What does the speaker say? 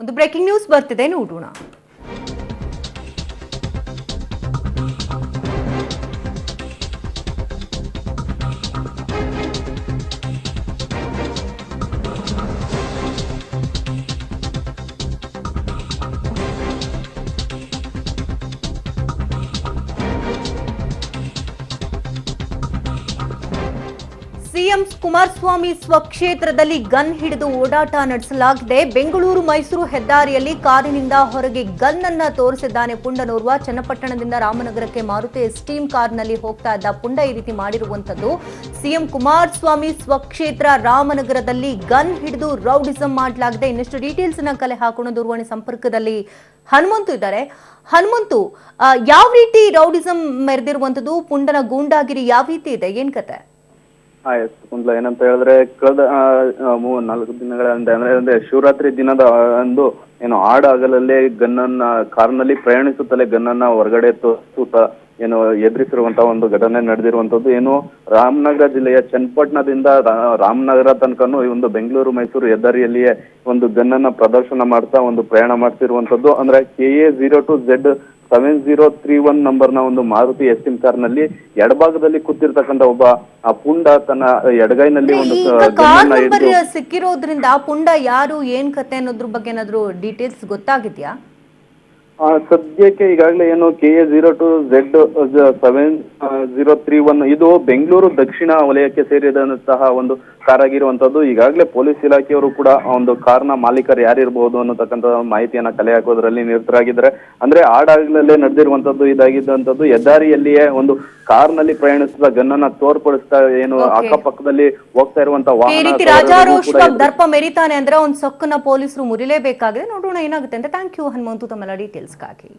ಒಂದು breaking news ಬರ್ತಿದೆ ನೋಡೋಣ. ಸಿಎಂ ಕುಮಾರಸ್ವಾಮಿ ಸ್ವಕ್ಷೇತ್ರದಲ್ಲಿ ಗನ್ ಹಿಡಿದು ಓಡಾಟ ನಡೆಸಲಾಗಿದೆ. ಬೆಂಗಳೂರು ಮೈಸೂರು ಹೆದ್ದಾರಿಯಲ್ಲಿ ಕಾರಿನಿಂದ ಹೊರಗೆ ಗನ್ ಅನ್ನ ತೋರಿಸಿದ್ದಾನೆ ಪುಂಡನೋರ್ವ. ಚನ್ನಪಟ್ಟಣದಿಂದ ರಾಮನಗರಕ್ಕೆ ಮಾರುತಿ ಸ್ಟೀಮ್ ಕಾರ್ನಲ್ಲಿ ಹೋಗ್ತಾ ಇದ್ದ ಪುಂಡ ಈ ರೀತಿ ಮಾಡಿರುವಂತದ್ದು ಸಿಎಂ ಕುಮಾರಸ್ವಾಮಿ ಸ್ವಕ್ಷೇತ್ರ ರಾಮನಗರದಲ್ಲಿ ಗನ್ ಹಿಡಿದು ರೌಡಿಸಂ ಮಾಡಲಾಗಿದೆ. ಇನ್ನಷ್ಟು ಡೀಟೇಲ್ಸ್ನ ಕಲೆ ಹಾಕೋಣ ದೂರವಾಣಿ ಸಂಪರ್ಕದಲ್ಲಿ ಹನುಮಂತು ಇದ್ದಾರೆ. ಹನುಮಂತು ಯಾವ ರೀತಿ ರೌಡಿಸಂ ಮೆರೆದಿರುವಂತದ್ದು ಪುಂಡನ ಗೂಂಡಾಗಿರಿ ಯಾವ ರೀತಿ ಇದೆ? ಏನ್ ಕತೆ? ಎಸ್ ಕುಂದ್ಲ. ಏನಂತ ಹೇಳಿದ್ರೆ ಕಳೆದ ಆ, ನಾಲ್ಕು ದಿನಗಳ ಅಂದ್ರೆ ಅಂದ್ರೆ ಶಿವರಾತ್ರಿ ದಿನದ ಅಂದು ಏನು ಆಡ ಆಗಲಲ್ಲೇ ಗನ್ನನ್ನ ಕಾರ್ನಲ್ಲಿ ಪ್ರಯಾಣಿಸುತ್ತಲೇ ಗನ್ನನ್ನ ಹೊರಗಡೆ ತೋರಿಸುತ್ತ ಏನು ಎದುರಿಸಿರುವಂತಹ ಒಂದು ಘಟನೆ ನಡೆದಿರುವಂತದ್ದು ಏನು ರಾಮನಗರ ಜಿಲ್ಲೆಯ ಚನ್ನಪಟ್ಟಣದಿಂದ ರಾಮನಗರ ತನಕನು ಈ ಒಂದು ಬೆಂಗಳೂರು ಮೈಸೂರು ಹೆದ್ದಾರಿಯಲ್ಲಿಯೇ ಒಂದು ಗನ್ನನ್ನ ಪ್ರದರ್ಶನ ಮಾಡ್ತಾ ಒಂದು ಪ್ರಯಾಣ ಮಾಡ್ತಿರುವಂತದ್ದು ಅಂದ್ರೆ K A zero two Z seven zero three one ನಂಬರ್ನ ಒಂದು ಮಾರುತಿ ಎಸ್ಟಿಮ್ ಕಾರ್ನಲ್ಲಿ ಎಡಭಾಗದಲ್ಲಿ ಕೂತಿರ್ತಕ್ಕಂಥ ಒಬ್ಬ ಆ ಪುಂಡ ತನ್ನ ಎಡಗೈನಲ್ಲಿ ಒಂದು ಈಗ ಕಾರ್ ಗನ್ನನ್ನ ನಂಬರ್ ಹಿಡಿದು ಸಿಕ್ಕಿರೋದ್ರಿಂದ ಆ ಪುಂಡ ಯಾರು ಏನ್ ಕತೆ ಅನ್ನೋದ್ರ ಬಗ್ಗೆ ಏನಾದ್ರು ಡೀಟೇಲ್ಸ್ ಗೊತ್ತಾಗಿದ್ಯಾ? ಸದ್ಯಕ್ಕೆ ಈಗಾಗಲೇ ಏನು K A zero two Z seven zero three one ಇದು ಬೆಂಗಳೂರು ದಕ್ಷಿಣ ವಲಯಕ್ಕೆ ಸೇರಿದಂತಹ ಒಂದು ಕಾರ್ ಆಗಿರುವಂತದ್ದು. ಈಗಾಗಲೇ ಪೊಲೀಸ್ ಇಲಾಖೆಯವರು ಕೂಡ ಆ ಒಂದು ಕಾರ್ನ ಮಾಲೀಕರು ಯಾರಿರಬಹುದು ಅನ್ನತಕ್ಕಂತ ಮಾಹಿತಿಯನ್ನ ಕಲೆ ಹಾಕೋದ್ರಲ್ಲಿ ನಿರತರಾಗಿದ್ದಾರೆ. ಅಂದ್ರೆ ಆಡಾಗ್ಲಲ್ಲೇ ನಡೆದಿರುವಂತದ್ದು ಇದಾಗಿದ್ದಂಥದ್ದು ಹೆದ್ದಾರಿಯಲ್ಲಿಯೇ ಒಂದು ಕಾರ್ನಲ್ಲಿ ಪ್ರಯಾಣಿಸಿದ ಗನ್ನನ್ನ ತೋರ್ಪಡಿಸ್ತಾ ಏನು. ಅಕ್ಕಪಕ್ಕದಲ್ಲಿ ಹೋಗ್ತಾ ಇರುವಂತ ಈ ವಾಹನ ದರ್ಪ ಮೆರಿತಾನೆ ಅಂದ್ರೆ ಒಂದು ಸೊಕ್ಕನ್ನ ಪೊಲೀಸರು ಮುರಿಲೇಬೇಕಾಗಿದೆ. ನೋಡೋಣ ಏನಾಗುತ್ತೆ ಅಂತ. ಥ್ಯಾಂಕ್ ಯು ಹನುಮಂತು ತಮ್ಮೆಲ್ಲ का खेल